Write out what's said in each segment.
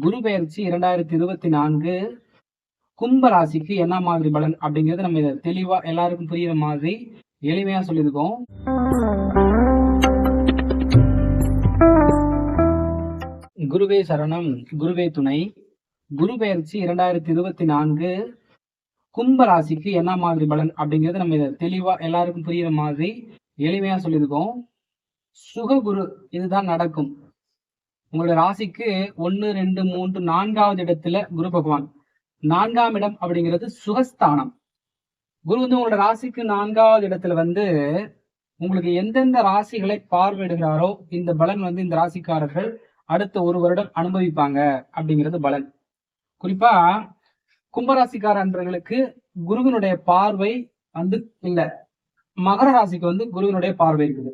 குரு பெயர்ச்சி இரண்டாயிரத்தி இருபத்தி நான்கு கும்ப ராசிக்கு என்ன மாதிரி பலன் அப்படிங்கிறது நம்ம இதை தெளிவா எல்லாருக்கும் புரியுற மாதிரி எளிமையா சொல்லியிருக்கோம். குருவே சரணம் குருவே துணை. குரு பெயர்ச்சி இரண்டாயிரத்தி இருபத்தி நான்கு கும்ப ராசிக்கு என்ன மாதிரி பலன் அப்படிங்கிறது நம்ம இதை தெளிவா எல்லாருக்கும் புரியுற மாதிரி எளிமையா சொல்லியிருக்கோம். சுககுரு இதுதான் நடக்கும். உங்களோட ராசிக்கு ஒன்று ரெண்டு மூன்று நான்காவது இடத்துல குரு பகவான். நான்காம் இடம் அப்படிங்கிறது சுகஸ்தானம். குரு வந்து உங்களோட ராசிக்கு நான்காவது இடத்துல வந்து உங்களுக்கு எந்தெந்த ராசிகளை பார்வையிடுகிறாரோ இந்த பலன் வந்து இந்த ராசிக்காரர்கள் அடுத்த ஒரு வருடம் அனுபவிப்பாங்க அப்படிங்கிறது பலன். குறிப்பா கும்பராசிக்கார அன்பர்களுக்கு குருவினுடைய பார்வை வந்து இல்ல. மகர ராசிக்கு வந்து குருவினுடைய பார்வை இருக்குது.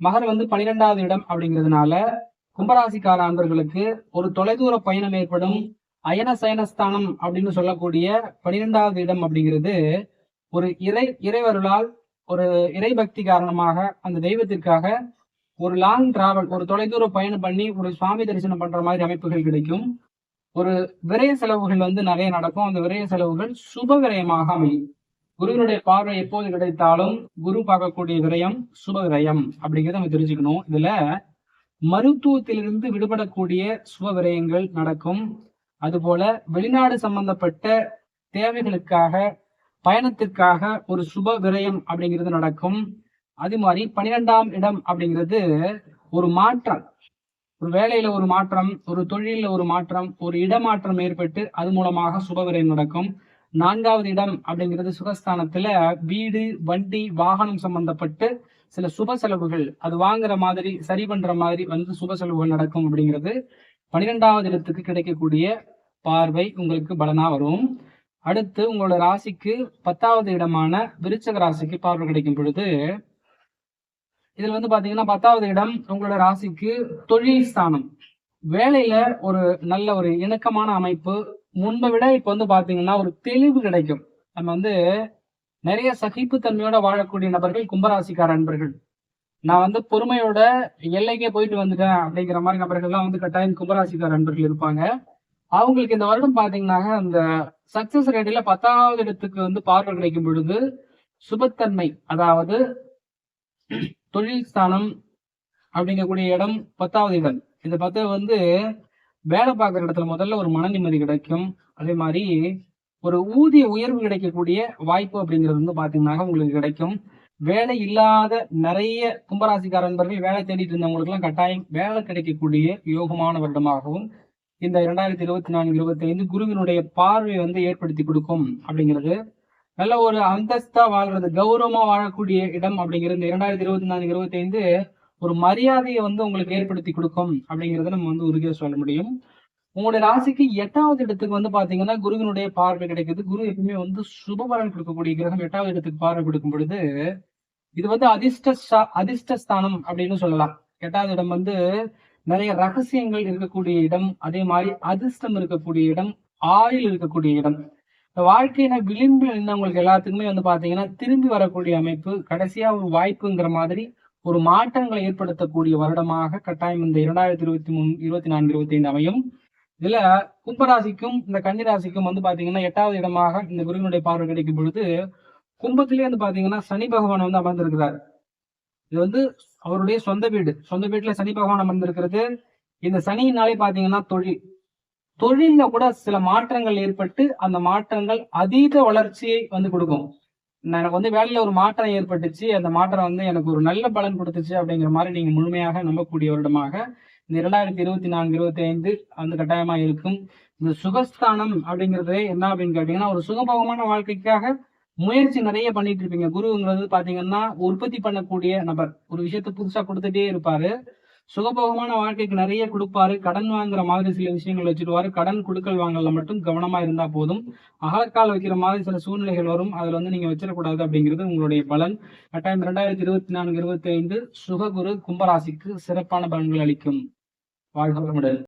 மகர் வந்து பனிரெண்டாவது இடம் அப்படிங்கிறதுனால கும்பராசிக்கார அன்பர்களுக்கு ஒரு தொலைதூர பயணம் ஏற்படும் அயன சயனஸ்தானம் அப்படின்னு சொல்லக்கூடிய பனிரெண்டாவது இடம் அப்படிங்கிறது ஒரு இறை இறைவருளால் ஒரு இறை பக்தி காரணமாக அந்த தெய்வத்திற்காக ஒரு லாங் டிராவல் ஒரு தொலைதூர பயணம் பண்ணி ஒரு சுவாமி தரிசனம் பண்ற மாதிரி அமைப்புகள் கிடைக்கும். ஒரு விரய செலவுகள் வந்து நிறைய நடக்கும். அந்த விரய செலவுகள் சுப விரயமாக அமையும். குருவினுடைய பார்வை எப்போது கிடைத்தாலும் குரு பார்க்கக்கூடிய விரயம் சுப விரயம் அப்படிங்கிறத நம்ம தெரிஞ்சுக்கணும். இதுல மருத்துவத்திலிருந்து விடுபடக்கூடிய சுப விரயங்கள் நடக்கும். அதுபோல வெளிநாடு சம்பந்தப்பட்ட தேவைகளுக்காக பயணத்திற்காக ஒரு சுப விரயம் அப்படிங்கிறது நடக்கும். அது மாதிரி பனிரெண்டாம் இடம் அப்படிங்கிறது ஒரு மாற்றம். ஒரு வேலையில ஒரு மாற்றம் ஒரு தொழிலில் ஒரு மாற்றம் ஒரு இடமாற்றம் ஏற்பட்டு அது மூலமாக சுப விரயம் நடக்கும். நான்காவது இடம் அப்படிங்கிறது சுகஸ்தானத்துல வீடு வண்டி வாகனம் சம்பந்தப்பட்டு சில சுப செலவுகள் அது வாங்குற மாதிரி சரி பண்ற மாதிரி வந்து சுப செலவுகள் நடக்கும் அப்படிங்கிறது பனிரெண்டாவது இடத்துக்கு கிடைக்கக்கூடிய பார்வை உங்களுக்கு பலனா வரும். அடுத்து உங்களோட ராசிக்கு பத்தாவது இடமான விருச்சக ராசிக்கு பார்வை கிடைக்கும் பொழுது இதுல வந்து பாத்தீங்கன்னா பத்தாவது இடம் உங்களோட ராசிக்கு தொழில் ஸ்தானம். வேலையில ஒரு நல்ல ஒரு இணக்கமான அமைப்பு. முன்பை விட இப்ப வந்து பாத்தீங்கன்னா ஒரு தெளிவு கிடைக்கும். நம்ம வந்து நிறைய சகிப்புத்தன்மையோட வாழக்கூடிய நபர்கள் கும்பராசிக்கார நண்பர்கள். நான் வந்து பொறுமையோட எல்லைக்கே போயிட்டு வந்துட்டேன் அப்படிங்கிற மாதிரி நபர்கள்லாம் வந்து கட்டாயம் கும்பராசிக்கார நண்பர்கள் இருப்பாங்க. அவங்களுக்கு இந்த வருடம் பாத்தீங்கன்னா அந்த சக்சஸ் ரேட்ல பத்தாவது இடத்துக்கு வந்து பார்வை கிடைக்கும் பொழுது சுபத்தன்மை அதாவது தொழில் ஸ்தானம் அப்படிங்கக்கூடிய இடம் பத்தாவது இடம். இந்த பத்து வந்து வேலை பார்க்குற இடத்துல முதல்ல ஒரு மன நிம்மதி கிடைக்கும். அதே மாதிரி ஒரு ஊதிய உயர்வு கிடைக்கக்கூடிய வாய்ப்பு அப்படிங்கிறது வந்து பாத்தீங்கன்னா உங்களுக்கு கிடைக்கும். வேலை இல்லாத நிறைய கும்பராசிக்கார நண்பர்கள் வேலை தேடிட்டு இருந்தவங்களுக்கு எல்லாம் கட்டாயம் வேலை கிடைக்கக்கூடிய யோகமான வருடமாகவும் இந்த இரண்டாயிரத்தி இருபத்தி நான்கு இருபத்தி ஐந்து குருவினுடைய பார்வை வந்து ஏற்படுத்தி கொடுக்கும் அப்படிங்கிறது. நல்ல ஒரு அந்தஸ்தா வாழ்றது கௌரவமா வாழக்கூடிய இடம் அப்படிங்கிறது இந்த இரண்டாயிரத்தி இருபத்தி நான்கு இருபத்தி ஐந்து ஒரு மரியாதையை வந்து உங்களுக்கு ஏற்படுத்தி கொடுக்கும் அப்படிங்கிறத நம்ம வந்து உறுதியாக சொல்ல முடியும். உங்களுடைய ராசிக்கு எட்டாவது இடத்துக்கு வந்து பாத்தீங்கன்னா குருவினுடைய பார்வை கிடைக்குது. குரு எப்பவுமே வந்து சுபபலன் கொடுக்கக்கூடிய கிரகம். எட்டாவது இடத்துக்கு பார்வை கொடுக்கும் பொழுது இது வந்து அதிர்ஷ்ட அதிர்ஷ்டஸ்தானம் அப்படின்னு சொல்லலாம். எட்டாவது இடம் வந்து நிறைய ரகசியங்கள் இருக்கக்கூடிய இடம். அதே மாதிரி அதிர்ஷ்டம் இருக்கக்கூடிய இடம் ஆயுள் இருக்கக்கூடிய இடம். இந்த வாழ்க்கையில விளிம்பில் நின்றவங்களுக்கு எல்லாத்துக்குமே வந்து பாத்தீங்கன்னா திரும்பி வரக்கூடிய அமைப்பு கடைசியா ஒரு வாய்ப்புங்கிற மாதிரி ஒரு மாற்றங்களை ஏற்படுத்தக்கூடிய வருடமாக கட்டாயம் இந்த இரண்டாயிரத்தி இருபத்தி மூணு இருபத்தி நான்கு இருபத்தி ஐந்து அமையும். இதுல கும்பராசிக்கும் இந்த கன்னிராசிக்கும் வந்து பாத்தீங்கன்னா எட்டாவது இடமாக இந்த குருவினுடைய பார்வை கிடைக்கும் பொழுது கும்பத்திலேயே வந்து பாத்தீங்கன்னா சனி பகவான் வந்து அமர்ந்திருக்கிறார். இது வந்து அவருடைய சொந்த வீடு. சொந்த வீட்டுல சனி பகவான் அமர்ந்திருக்கிறது. இந்த சனியினாலே பாத்தீங்கன்னா தொழில். தொழில கூட சில மாற்றங்கள் ஏற்பட்டு அந்த மாற்றங்கள் அதீத வளர்ச்சியை வந்து கொடுக்கும். எனக்கு வந்து வேலையில ஒரு மாற்றம் ஏற்பட்டுச்சு. அந்த மாற்றம் வந்து எனக்கு ஒரு நல்ல பலன் கொடுத்துச்சு அப்படிங்கிற மாதிரி நீங்க முழுமையாக நம்பக்கூடிய வருடமாக இந்த இரண்டாயிரத்தி இருபத்தி நான்கு இருபத்தி ஐந்து அந்த கட்டாயமா இருக்கும் இந்த சுகஸ்தானம் அப்படிங்கிறது என்ன அப்படின்னு கேட்டீங்கன்னா ஒரு சுகபோகமான வாழ்க்கைக்காக முயற்சி நிறைய பண்ணிட்டு இருப்பீங்க குருங்கிறது பாத்தீங்கன்னா உற்பத்தி பண்ணக்கூடிய நபர். ஒரு விஷயத்த புதுசா கொடுத்துட்டே இருப்பாரு. சுகபோகமான வாழ்க்கைக்கு நிறைய கொடுப்பாரு. கடன் வாங்குற மாதிரி சில விஷயங்கள் வச்சிருவாரு. கடன் கொடுக்கல் வாங்கல மட்டும் கவனமா இருந்தா போதும். அகலக்கால் வைக்கிற மாதிரி சில சூழ்நிலைகள் வரும். அதுல வந்து நீங்க வச்சிடக்கூடாது அப்படிங்கிறது உங்களுடைய பலன். கட்டாயம் இரண்டாயிரத்தி இருபத்தி நான்கு இருபத்தி ஐந்து சுககுரு கும்பராசிக்கு சிறப்பான பலன்கள் அளிக்கும். வாழ்க வளமுடன்.